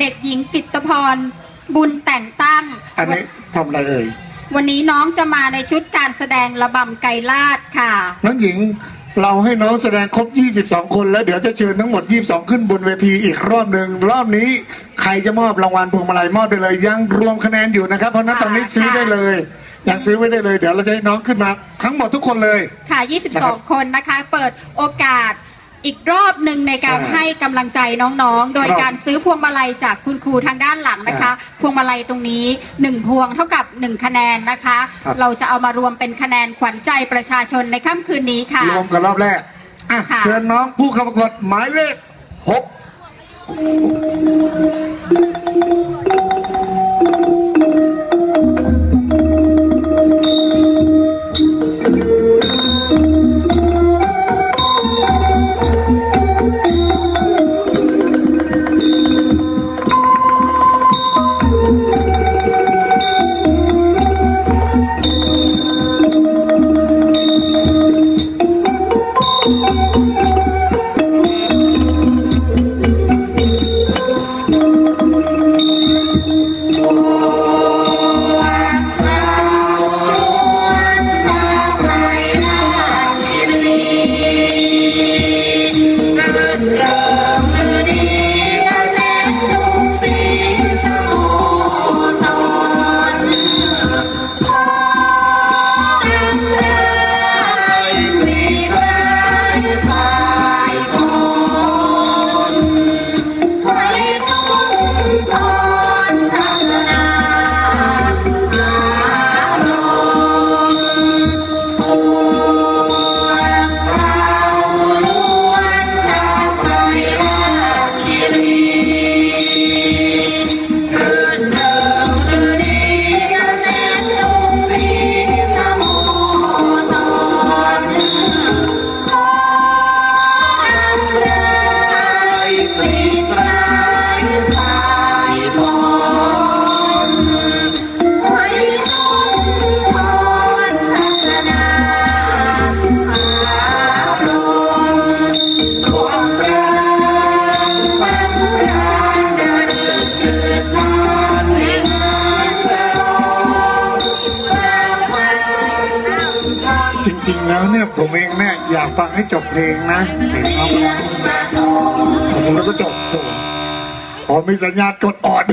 เด็กหญิงกิตตพรบุญแต่งตั้ง อันนี้ทำอะไรเอ่ยวันนี้น้องจะมาในชุดการแสดงระบำไกรลาดค่ะ น้องหญิงเราให้น้องแสดงครบ 22 คนแล้วเดี๋ยวจะเชิญทั้งหมด 22 ขึ้นบนเวทีอีกรอบหนึ่งรอบนี้ใครจะมอบรางวัลพวงมาลัยมอบได้เลย ยังรวมคะแนนอยู่นะครับ เพราะฉะนั้นตอนนี้ซื้อได้เลย ยังซื้อไว้ได้เลย เดี๋ยวเราจะให้น้องขึ้นมา ทั้งหมดทุกคนเลย ค่ะนะครับ22 คนนะคะ เปิดโอกาส อีกรอบหนึ่งในการใช่ให้กำลังใจน้องๆ โดยครับการซื้อพวงมาลัยจากคุณครูทางด้านหลังนะคะ พวงมาลัยตรงนี้1พวงเท่ากับ1คะแนนนะคะ ครับ เราจะเอามารวมเป็นคะแนนขวัญใจประชาชนในค่ำคืนนี้ค่ะ รวมกันรอบแรกอะค่ะ เชิญน้องผู้เข้าประกวดหมายเลขหก จริงๆแล้วเนี่ยผมเองเนี่ยอยากฟังให้จบเพลงนะผมแล้วก็จบโอ้โหพอมีสัญญาณกดออด